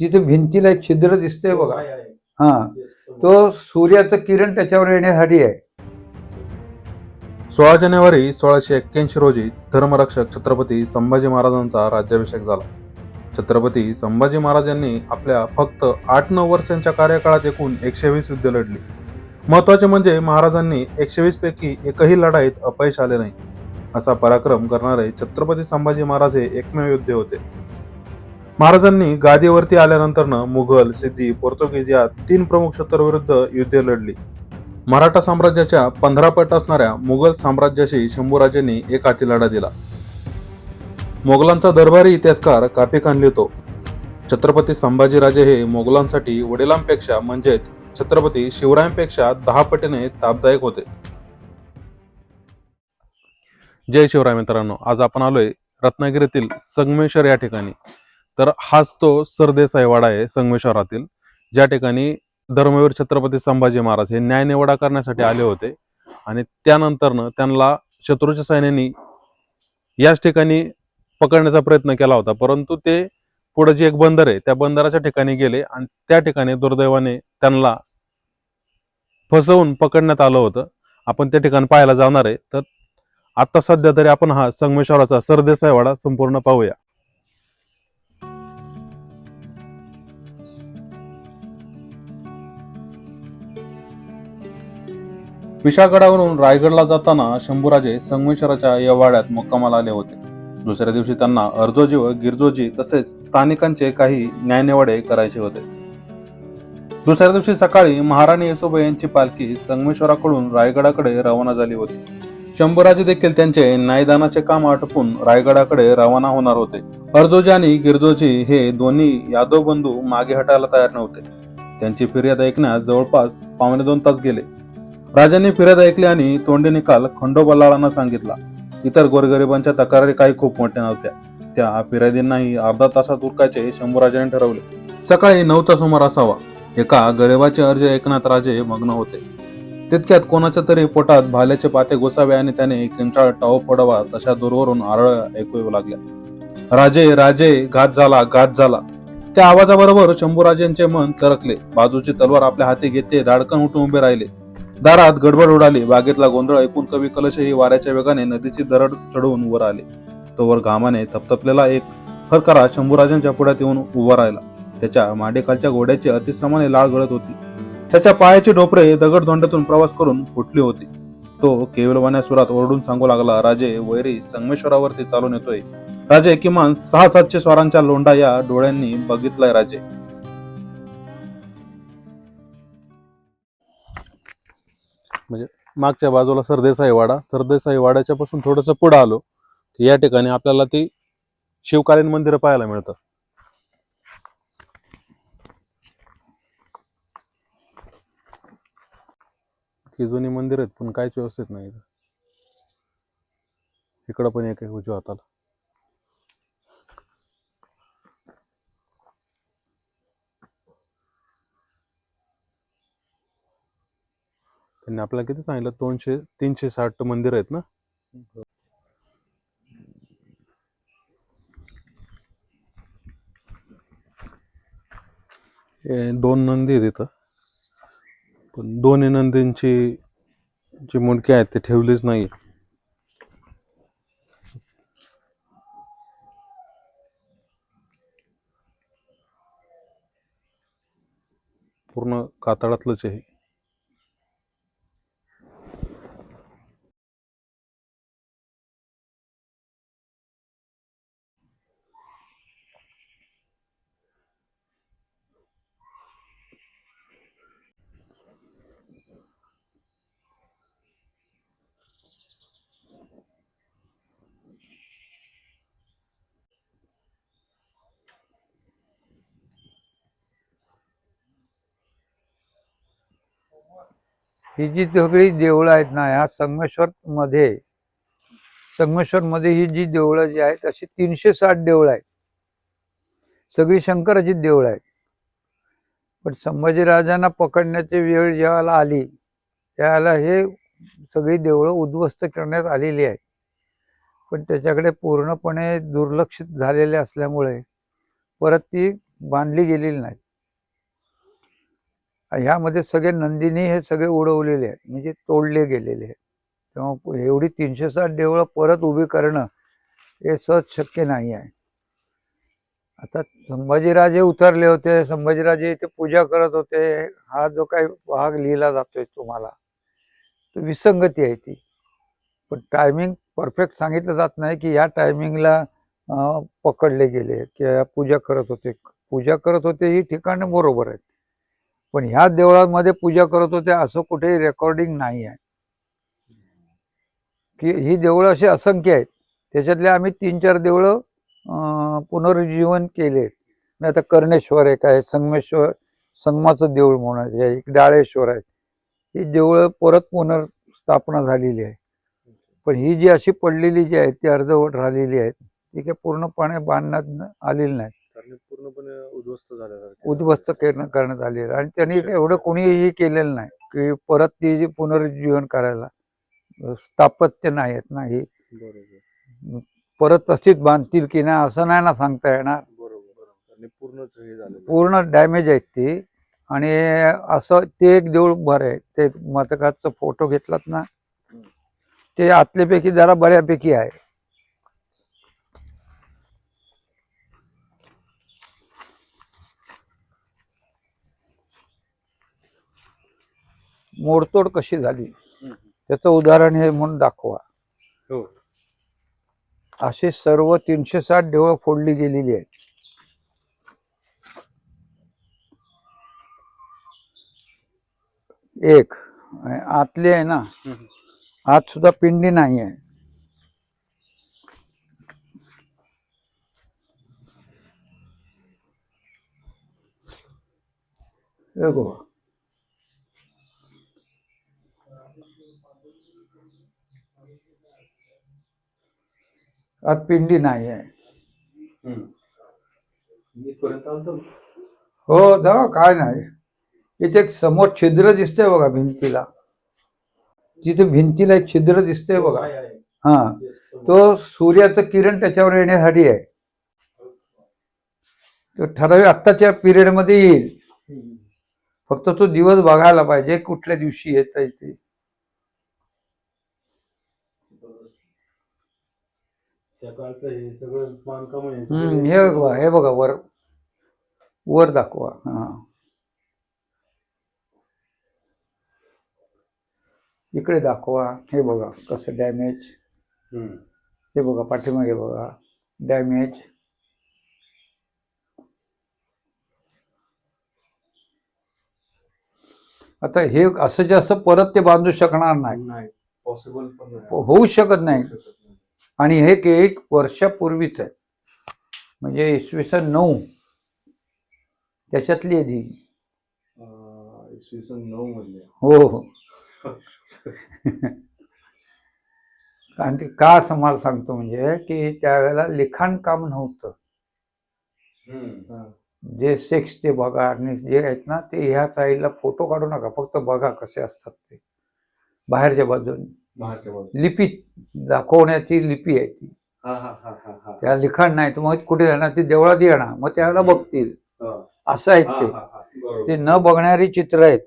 तिथे भिंतीला एक छिद्र दिसतंय बघा. हा. तो सूर्याचं किरण त्याच्यावर येण्यासाठी आहे. सोळा जानेवारी सोळाशे एक्क्याऐंशी रोजी धर्मरक्षक छत्रपती संभाजी महाराजांचा राज्याभिषेक झाला. छत्रपती संभाजी महाराजांनी आपल्या फक्त आठ नऊ वर्षांच्या कार्यकाळात एकूण एकशे वीस युद्ध लढली. महत्त्वाचे म्हणजे महाराजांनी एकशे वीस पैकी एकही लढाईत अपयश आले नाही. असा पराक्रम करणारे छत्रपती संभाजी महाराज हे एकमेव योद्धे होते. महाराजांनी गादीवरती आल्यानंतरनं मुघल सिद्धी पोर्तुगीज या तीन प्रमुख शत्रूविरुद्ध युद्धे लढली. मराठा साम्राज्याच्या पंधरा पट असणाऱ्या मुघल साम्राज्याशी शंभूराजेंनी एक हाती लढा दिला. मोगलांचा दरबारी इतिहासकार कापी खान लिहितो छत्रपती संभाजीराजे हे मोगलांसाठी वडिलांपेक्षा म्हणजेच छत्रपती शिवरायांपेक्षा दहा पटीने तापदायक होते. जय शिवराय मित्रांनो आज आपण आलोय रत्नागिरीतील संगमेश्वर या ठिकाणी. तर हाच तो सरदेसाई वाडा आहे संगमेश्वरातील. ज्या ठिकाणी धर्मवीर छत्रपती संभाजी महाराज हे न्यायनिवाडा करण्यासाठी आले होते. आणि त्यानंतरनं त्यांना शत्रूच्या सैन्यानी याच ठिकाणी पकडण्याचा प्रयत्न केला होता. परंतु ते पुढे जे एक बंदर आहे त्या बंदराच्या ठिकाणी गेले आणि त्या ठिकाणी दुर्दैवाने त्यांना फसवून पकडण्यात आलं होतं. आपण त्या ठिकाणी पाहायला जाणार आहे. तर आता सध्या तरी आपण हा संगमेश्वराचा सरदेसाई वाडा संपूर्ण पाहूया. विशाळगडावरून रायगडला जाताना शंभूराजे संगमेश्वराच्या या वाड्यात मुक्कामाला आले होते. दुसऱ्या दिवशी त्यांना अर्जोजी व गिरजोजी तसेच स्थानिकांचे काही न्यायनिवाडे करायचे होते. दुसऱ्या दिवशी सकाळी महाराणी येसोबा यांची पालखी संगमेश्वराकडून रायगडाकडे रवाना झाली होती. शंभूराजे देखील त्यांचे न्यायदानाचे काम आटपून रायगडाकडे रवाना होणार होते. अर्जोजी आणि गिरजोजी हे दोन्ही यादव बंधू मागे हटायला तयार नव्हते. त्यांची फिर्याद ऐकण्यास जवळपास पावणे दोन तास गेले. राजांनी फिर्याद ऐकली आणि तोंडी निकाल खंडोबल्लाळांना सांगितला. इतर गोरगरिबांच्या तक्रारी काही खूप मोठ्या नव्हत्या. त्या फिर्यादींनाही अर्धा तासात उरकायचे शंभूराजाने ठरवले. सकाळी नऊचा सुमार असावा. एका गरिबाचे अर्ज ऐकण्यात राजे मग्न होते. तितक्यात कोणाच्या तरी पोटात भाल्याचे पाते घुसावे आणि त्याने किंचाळ टाव फोडावा तशा दूरवरून आरळ ऐकू येऊ लागल्या. राजे राजे घात झाला घात झाला. त्या आवाजाबरोबर शंभूराजेंचे मन तरकले बाजूची तलवार आपल्या हाती घेते धाडकन उठून उभे राहिले. दारात गडबड उडाली बागेतला गोंधळ ऐकून कवी कलशही वाऱ्याच्या वेगाने नदीची दरड चढवून वर आले. तोवर घामाने तपतपलेला एक फरकारा शंभूराजांच्या पुढ्यात येऊन उभा राहिला. त्याच्या मांडेकालच्या घोड्याची अतिश्रमाने लाळ गळत होती. त्याच्या पायाचे डोपरे दगडधोंड्यातून प्रवास करून फुटली होती. तो केवलवाण्या सुरात ओरडून सांगू लागला राजे वैरी संगमेश्वरावरती चालून येतोय. राजे किमान सहा सातशे स्वारांच्या लोंडा या डोळ्यांनी बघितलाय राजे. म्हणजे मागच्या बाजूला सरदेसाई वाडा सरदेसाई वाड्याच्या पासून थोडस पुढं आलो की या ठिकाणी आपल्याला ती शिवकालीन मंदिरं पाहायला मिळतात ही जुनी मंदिर आहेत पण काहीच व्यवस्थित नाही इथं. इकडं पण एक एक उजव्या हाताला त्यांनी आपल्याला किती सांगितलं? दोनशे तीनशे साठ मंदिर आहेत ना? दोन नंदी आहेत इथं. पण दोन्ही नंदींची जी मुंडकी आहेत ते ठेवलीच नाही पूर्ण कातळातलंच आहे ही जी सगळी देवळं आहेत ना ह्या संगमेश्वर मध्ये संगमेश्वर मध्ये ही जी देवळं जी आहेत अशी तीनशे साठ देवळं आहेत. सगळी शंकराची देवळं आहेत. पण संभाजीराजांना पकडण्याची वेळ ज्यावेळेला आली त्यावेळेला हे सगळी देवळं उद्ध्वस्त करण्यात आलेली आहेत. पण त्याच्याकडे पूर्णपणे दुर्लक्षित झालेले असल्यामुळे परत ती बांधली गेलेली नाही ह्यामध्ये सगळे नंदिनी हे सगळे उडवलेले आहेत. म्हणजे तोडले गेलेले आहेत. तेव्हा एवढी तीनशे साठ देवळं परत उभी करणं हे सहज शक्य नाही आहे. आता संभाजीराजे उतरले होते. संभाजीराजे इथे पूजा करत होते. हा जो काही भाग लिहिला जातोय तुम्हाला तो विसंगती आहे ती. पण टायमिंग परफेक्ट सांगितलं जात नाही की या टायमिंगला पकडले गेले किंवा पूजा करत होते. पूजा करत होते ही ठिकाणं बरोबर आहेत. पण ह्या देवळामध्ये पूजा करत होते असं कुठेही रेकॉर्डिंग नाही आहे. की ही देवळं अशी असंख्य आहेत. त्याच्यातले आम्ही तीन चार देवळं पुनरुज्जीवन केले. मी आता कर्णेश्वर एक आहे संगमेश्वर संगमाचं देऊळ म्हणून आहे एक डाळेश्वर आहे. ही देवळं परत पुनर्स्थापना झालेली आहे. पण ही जी अशी पडलेली जी आहे ती अर्धवट राहिलेली आहेत. ती काही पूर्णपणे बांधण्यात आलेली नाही पूर्णपणे उद्ध्वस्त झाल्यासारखे उद्ध्वस्त करणं करण्यात आलेलं आहे. आणि त्यांनी एवढं कोणीही केलेलं नाही की परत ती जी पुनरुज्जीवन करायला स्थापत्य नाही आहेत ना ही. बरोबर. परत तशीच बांधतील की नाही असं नाही ना सांगता येणार. बरोबर आणि पूर्णच हे झालेलं पूर्ण डॅमेज आहेत ती. आणि असं ते एक देऊळ बरं आहे. ते मतकाचं फोटो घेतलात ना? ते आतल्यापैकी जरा बऱ्यापैकी आहे. मोडतोड कशी झाली? त्याचं उदाहरण हे म्हणून दाखवा. हो. असे सर्व तीनशे साठ देवळं फोडली गेलेली आहेत. एक आतली आहे ना आत सुद्धा पिंडी नाही आहे. बघा. आत पिंडी नाही आहे. हो जाऊ काय नाही. इथे एक समोर छिद्र दिसतंय बघा भिंतीला. जिथे भिंतीला एक छिद्र दिसतंय बघा. हा. तो सूर्याचं किरण त्याच्यावर येण्यासाठी आहे. तो ठराविक आत्ताच्या पिरियडमध्ये येईल. फक्त तो दिवस बघायला पाहिजे कुठल्या दिवशी येत आहे ते. त्या काळचं हे सगळं बांधकाम आहे हम्म, हे बघा हे बघा वर वर दाखवा. हा. इकडे दाखवा हे बघा कसं डॅमेज हम्म. हे बघा पाठीमागे बघा. डॅमेज आता हे असं जास्त परत ते बांधू शकणार नाही. नाही पॉसिबल पण नाही. होऊ शकत नाही. आणि हे के- एक वर्षापूर्वीच आहे. म्हणजे इसवी सन नऊ. त्याच्यातली आहे ती. इसवी सन नऊ मधले हो हो. आणि ते का असं मला सांगतो म्हणजे की त्यावेळेला लिखाण काम नव्हतं. जे सेक्स ते बघा आणि जे आहेत ना ते ह्या साईडला फोटो काढू नका. फक्त बघा कसे असतात ते. बाहेरच्या बाजूने. बाहेरच्या बाजूला लिपी दाखवण्याची लिपी आहे ती. त्या लिखाण नाही तर मग कुठे जाणार? ती देवळात येणार. मग त्यावेळेला बघतील. असं आहेत ते. ते न बघणारी चित्र आहेत.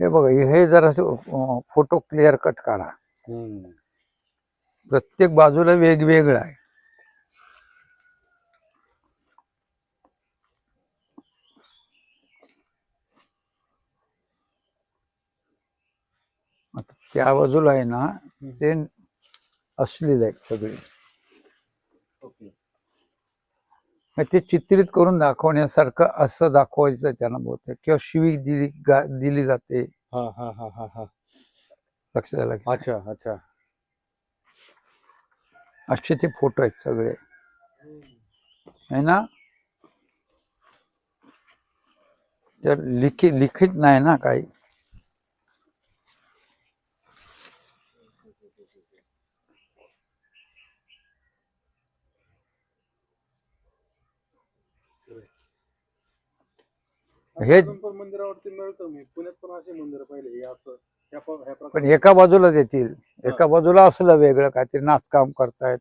हे बघा हे जरा फोटो क्लिअर कट काढा. प्रत्येक बाजूला वेगवेगळं आहे. त्या बाजूला आहे ना ते असलेले आहेत सगळे. मग ते चित्रित करून दाखवण्यासारखं असं दाखवायचं त्यांना बहुतेक. किंवा शिवी दिली दिली जाते. हा हा हा हा हा. लक्षात आलं? अच्छा अच्छा. असे ते फोटो आहेत सगळे. आहे ना? तर लिखित लिखित नाही ना काही. हे मंदिरावरती मिळतं मी. पुण्यात पण असे मंदिर पाहिले हे असं. पण एका बाजूलाच येतील. एका बाजूला असलं वेगळं काहीतरी नाचकाम करतायत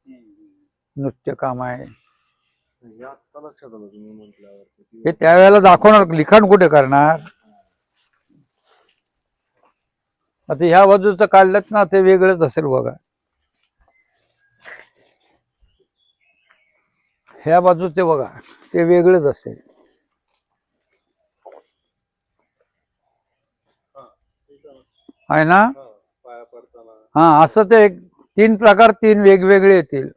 नृत्य काम आहे. हे त्यावेळेला दाखवणार लिखाण कुठे करणार? आता ह्या बाजूचं काढलं ना ते वेगळंच असेल बघा. ह्या बाजूचे बघा ते वेगळंच असेल. आहे ना? हा असं ते एक तीन प्रकार तीन वेगवेगळे येतील.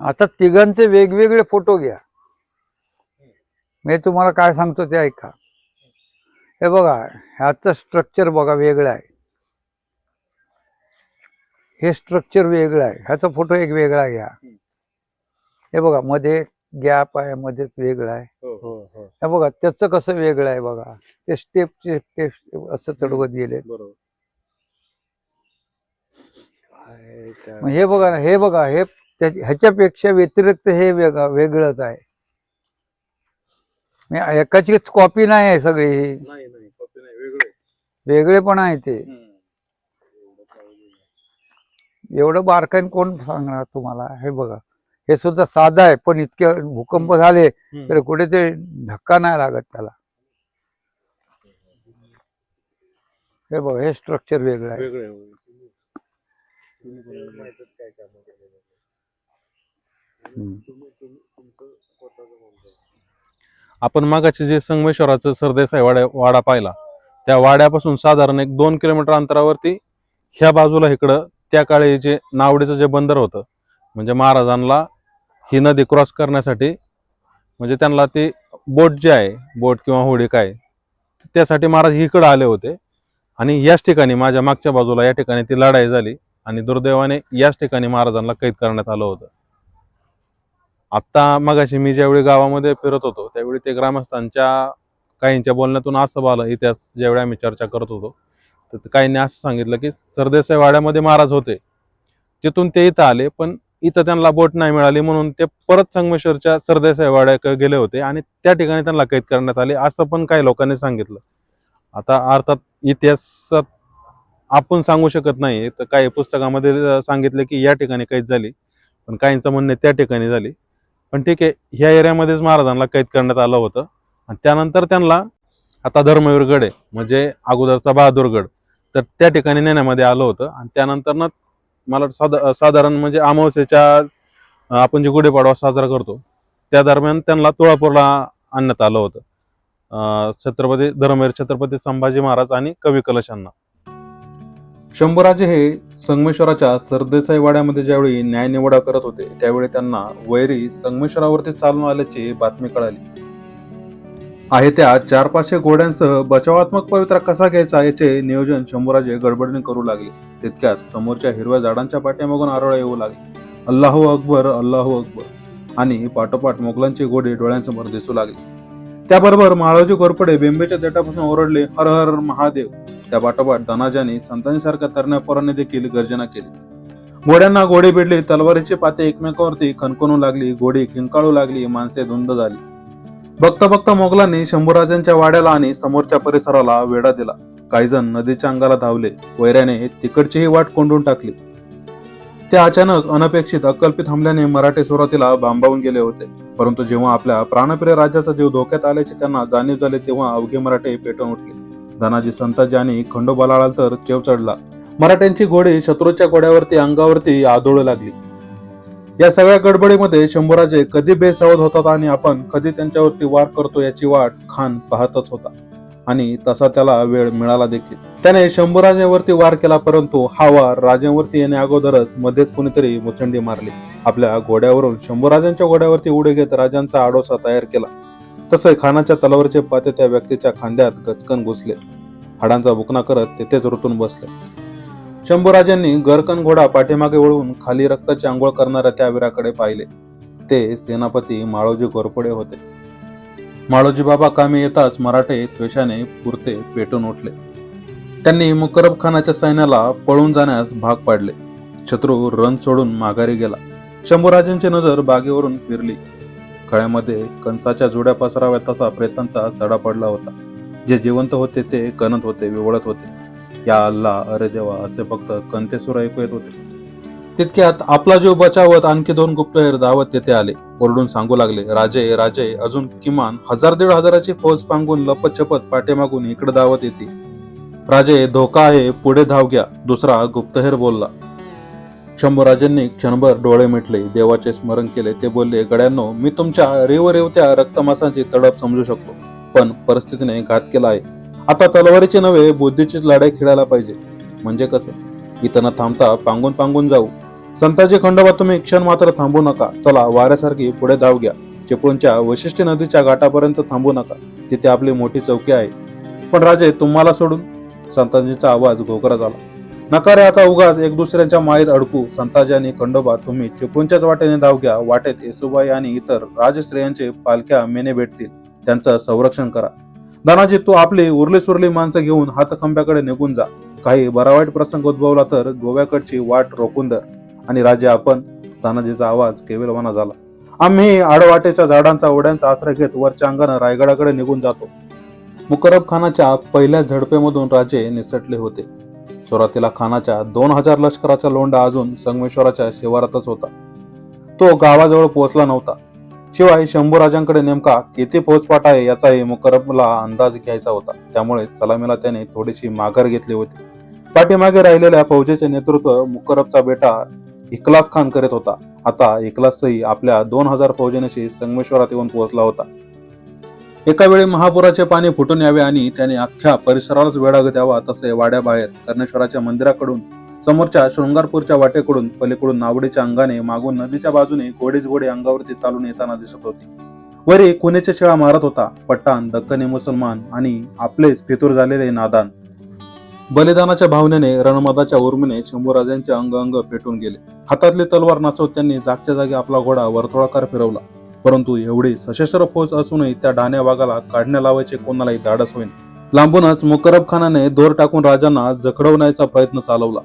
आता तिघांचे वेगवेगळे फोटो घ्या. मी तुम्हाला काय सांगतो ते ऐका. हे बघा ह्याचं स्ट्रक्चर बघा वेगळं आहे. हे स्ट्रक्चर वेगळं आहे. ह्याचा फोटो एक वेगळा घ्या. हे बघा मध्ये गॅप आहे मध्येच वेगळं आहे. हो हो हो हे. बघा त्याचं कसं वेगळं आहे बघा. ते स्टेपचे स्टेप असं चढवत गेले बरोबर. मग हे बघा ना हे बघा हे त्या- ह्याच्यापेक्षा व्यतिरिक्त हे वेगळं वेगळंच आहे. म्हणजे एकाची कॉपी नाही आहे सगळी ही. नाही नाही कॉपी नाही वेगळे वेगळे पण आहे ते. एवढं बारकाईन कोण सांगणार तुम्हाला? हे बघा. हे सुद्धा साधं आहे पण इतके भूकंप झाले तर कुठे ते धक्का नाही लागत त्याला. हे बघा हे स्ट्रक्चर वेगळं आहे. वेगळे हम्म. आपण मागाचे जे संगमेश्वराचं सरदेसाई वाड्या वाडा पाहिला त्या वाड्यापासून साधारण एक दोन किलोमीटर अंतरावरती ह्या बाजूला इकडं त्या काळी जे नावडीचं जे बंदर होतं म्हणजे महाराजांना ही नदी क्रॉस करण्यासाठी म्हणजे त्यांना ती बोट जे आहे बोट किंवा होडी काय त्यासाठी महाराज इकडं आले होते. आणि याच ठिकाणी माझ्या मागच्या बाजूला या ठिकाणी ती लढाई झाली आणि दुर्दैवाने याच ठिकाणी महाराजांना कैद करण्यात आलं होतं. आत्ता मगाशी मी ज्यावेळी गावामध्ये फिरत होतो त्यावेळी ते ग्रामस्थांच्या काहींच्या बोलण्यातून असं आलं इतिहास ज्यावेळी आम्ही चर्चा करत होतो तर काहींनी असं सांगितलं की सरदेसाई वाड्यामध्ये महाराज होते. तिथून ते इथं आले पण इथं त्यांना बोट नाही मिळाली म्हणून ते परत संगमेश्वरच्या सरदेसाई वाड्याकडे गेले होते आणि त्या ठिकाणी त्यांना कैद करण्यात आले असं पण काही लोकांनी सांगितलं. आता अर्थात इतिहासात आपण सांगू शकत नाही तर काही पुस्तकामध्ये सांगितले की या ठिकाणी कैद झाली पण काहींचं म्हणणे त्या ठिकाणी झाली. पण ठीक आहे ह्या एरियामध्येच महाराजांना कैद करण्यात आलं होतं. आणि त्यानंतर त्यांना आता धर्मवीर गड आहे म्हणजे अगोदरचा बहादूरगड तर त्या ठिकाणी नेण्यामध्ये आलं होतं. आणि त्यानंतर ना मला साधा साधारण म्हणजे अमावस्येच्या आपण जे गुढीपाडवा साजरा करतो त्या दरम्यान त्यांना तुळापूरला आणण्यात आलं होतं. छत्रपती धर्मवीर छत्रपती संभाजी महाराज आणि कवी कलशांना शंभूराजे हे संगमेश्वराच्या सरदेसाई वाड्यामध्ये ज्यावेळी न्यायनिवडा करत होते त्यावेळी त्यांना वैरी संगमेश्वरावरती चालून आल्याची बातमी कळाली. आहे त्या चार पाचशे घोड्यांसह बचावात्मक पवित्रा कसा घ्यायचा याचे नियोजन शंभूराजे गडबडीने करू लागले. तितक्यात समोरच्या हिरव्या झाडांच्या पाठीमागून आरोळा येऊ लागले. अल्लाहू अकबर अल्लाहू अकबर. आणि पाठोपाठ मोगलांचे घोडे डोळ्यांसमोर दिसू लागले. त्याबरोबर माळोजी कोरपडे बेंबेच्या देटापासून ओरडले हर हर महादेव. त्या पाठोपाठ धनाजाने संतांसारख्या तरण्या पोरांनी देखील गर्जना केली. घोड्यांना घोडे भिडले तलवारीचे पाते एकमेकावरती खणखणू लागली घोडी किंकाळू लागली माणसे धुंद झाली. बघता बघता मोगलांनी शंभूराजांच्या वाड्याला आणि समोरच्या परिसराला वेढा दिला. काहीजण नदीच्या अंगाला धावले. वैऱ्याने तिकडचीही वाट कोंडून टाकली. ते अचानक अनपेक्षित अकल्पित हमल्याने मराठे सुरुवातीला बांबावून गेले होते. परंतु जेव्हा आपल्या प्राणप्रिय राज्याचा जीव धोक्यात आल्याचे त्यांना जाणीव झाले तेव्हा अवघे मराठे पेटून उठले. धनाजी संताजी आणि खंडोबाला आला तर चेव चढला. मराठ्यांची घोडी शत्रूच्या घोड्यावरती अंगावरती आदळू लागली. या सगळ्या गडबडीमध्ये शंभूराजे कधी बेसावध होतात आणि आपण कधी त्यांच्यावरती वार करतो याची वाट खान पाहतच होता. आणि तसा त्याला वेळ मिळाला देखील. त्याने शंभूराजेवरती वार केला परंतु हा वार राजांवरती येण्या अगोदरच मध्येच कुणीतरी मुचंडी मारली. आपल्या घोड्यावरून शंभूराजांच्या घोड्यावरती उडी घेत राजांचा आडोसा तयार केला. तसे खानाच्या तलावरचे पाते त्या व्यक्तीच्या खांद्यात गचकन घुसले. हाडांचा बुकना करत तेथेच रुतून बसले. शंभूराजांनी गरकन घोडा पाठीमागे वळून खाली रक्ताची आंघोळ करणाऱ्या त्या वीराकडे पाहिले. ते सेनापती माळोजी घोरपडे होते. माळोजीबाबा कामी येताच मराठे त्वेषाने पुरते पेटून उठले. त्यांनी मुकरब खानाच्या सैन्याला पळून जाण्यास भाग पाडले. शत्रू रण सोडून माघारी गेला. शंभूराजांची नजर बागेवरून फिरली. खळ्यामध्ये कंसाच्या जुड्या पसराव्या तसा प्रेतांचा सडा पडला होता. जे जिवंत होते ते कणत होते विवळत होते. या अल्ला अरे देवा असे फक्त कंतेसुर ऐकू येत होते. तितक्यात आपला जीव बचावत आणखी दोन गुप्तहेर धावत तेथे आले. ओरडून सांगू लागले राजे राजे अजून किमान हजार दीड हजाराची फौज पांगून लपत छपत पाठीमागून इकडे धावत येते. राजे धोका आहे पुढे धाव घ्या. दुसरा गुप्तहेर बोलला. शंभूराजांनी क्षणभर डोळे मिटले देवाचे स्मरण केले. ते बोलले गड्यांनो मी तुमच्या रेव रेवत्या रक्तमासांची तडप समजू शकतो पण परिस्थितीने घात केला आहे. आता तलवारीची नव्हे बुद्धीचीच लढाई खेळायला पाहिजे. म्हणजे कसं? इथं न थांबता पांगून पांगून जाऊ. संताजी खंडोबा तुम्ही क्षण मात्र थांबू नका. चला वाऱ्यासारखी पुढे धाव घ्या. चिपळूणच्या वैशिष्ट्य नदीच्या घाटापर्यंत थांबू नका. तिथे आपली मोठी चौकी आहे. पण राजे तुम्हाला सोडून? संताजीचा आवाज घोकरा झाला. नका रे आता उगाच एक दुसऱ्यांच्या मायेत अडकू. संताजी आणि खंडोबा तुम्ही चिपळूणच्याच वाटेने धाव घ्या. वाटेत येसुबाई आणि इतर राजस्त्रियांचे पालख्या मेने भेटतील. त्यांचं संरक्षण करा. दानाजी तू आपली उरली सुरली माणसं घेऊन हातखंब्याकडे निघून जा. काही बरा वाईट प्रसंग उद्भवला तर गोव्याकडची वाट रोखून धर आणि राजे आपण तानाजीचा आवाज केविलवाना झाला. आम्ही आडवाटेच्या झाडांचा ओढ्यांचा आश्रय घेत वरच्या अंगानं रायगडाकडे निघून जातो. मुकरब खानाच्या पहिल्या झडपेमधून राजे निसटले होते. सुरुवातीला खानाच्या दोन हजार लष्कराचा लोंडा अजून संगमेश्वराच्या शिवारातच होता. तो गावाजवळ पोहोचला नव्हता. शिवाय शंभूराजांकडे नेमका किती फौजपाट आहे याचाही मुकरबला अंदाज घ्यायचा होता. त्यामुळे सलामीला त्याने थोडीशी माघार घेतली होती. पाठीमागे राहिलेल्या फौजेचे नेतृत्व मुकरबचा बेटा इकलास खान करीत होता. आता इकलासही आपल्या दोन हजार फौजेनेशी संगमेश्वरात येऊन पोहोचला होता. एका वेळी महापुराचे पाणी फुटून यावे आणि त्याने अख्ख्या परिसरालाच वेढा द्यावा तसे वाड्याबाहेर कर्णेश्वराच्या मंदिराकडून समोरच्या शृंगारपूरच्या वाटेकडून पलीकडून नावडीच्या अंगाने मागून नदीच्या बाजूने घोडीच घोडे अंगावरती चालून येताना दिसत होती. वरी कुणीच्या शिळा मारत होता पठाण दक्कनी मुसलमान आणि आपलेच फितूर झालेले नादान. बलिदानाच्या भावनेने रणमदाच्या उर्मीने शंभूराजांचे अंग अंग पेटून गेले. हातातली तलवार नाचवत त्यांनी जागच्या जागी आपला घोडा वर्तुळाकार फिरवला. परंतु एवढी सशस्त्र फौज असूनही त्या डाण्या वाघाला काढण्या लावायचे कोणालाही धाडस होईन. लांबूनच मुकरब खानाने दोर टाकून राजांना जखडवण्याचा प्रयत्न चालवला.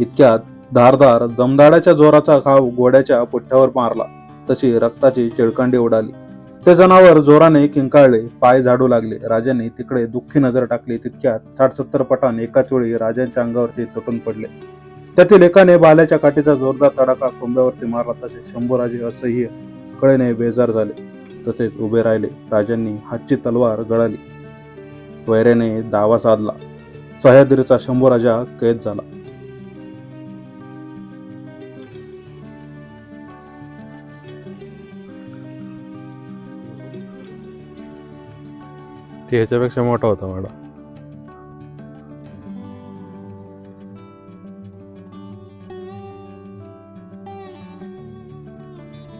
इतक्यात धारदार जमदाड्याच्या जोराचा घाव घोड्याच्या पुठ्ठ्यावर मारला. तशी रक्ताची चिळकांडी उडाली. ते जनावर जोराने किंकाळले पाय झाडू लागले. राजांनी तिकडे दुःखी नजर टाकली. तितक्यात साठ सत्तर पटान एकाच वेळी राजांच्या अंगावरती तुटून पडले. त्यातील एकाने बाल्याच्या काठीचा जोरदार तडाखा कोंब्यावरती मारला. तसे शंभूराजे असह्य कळेने बेजार झाले. तसेच उभे राहिले. राजांनी हातची तलवार गळाली. वैरेने दावा साधला. सह्याद्रीचा शंभूराजा कैद झाला. ते ह्याच्यापेक्षा मोठा होता मॅडम.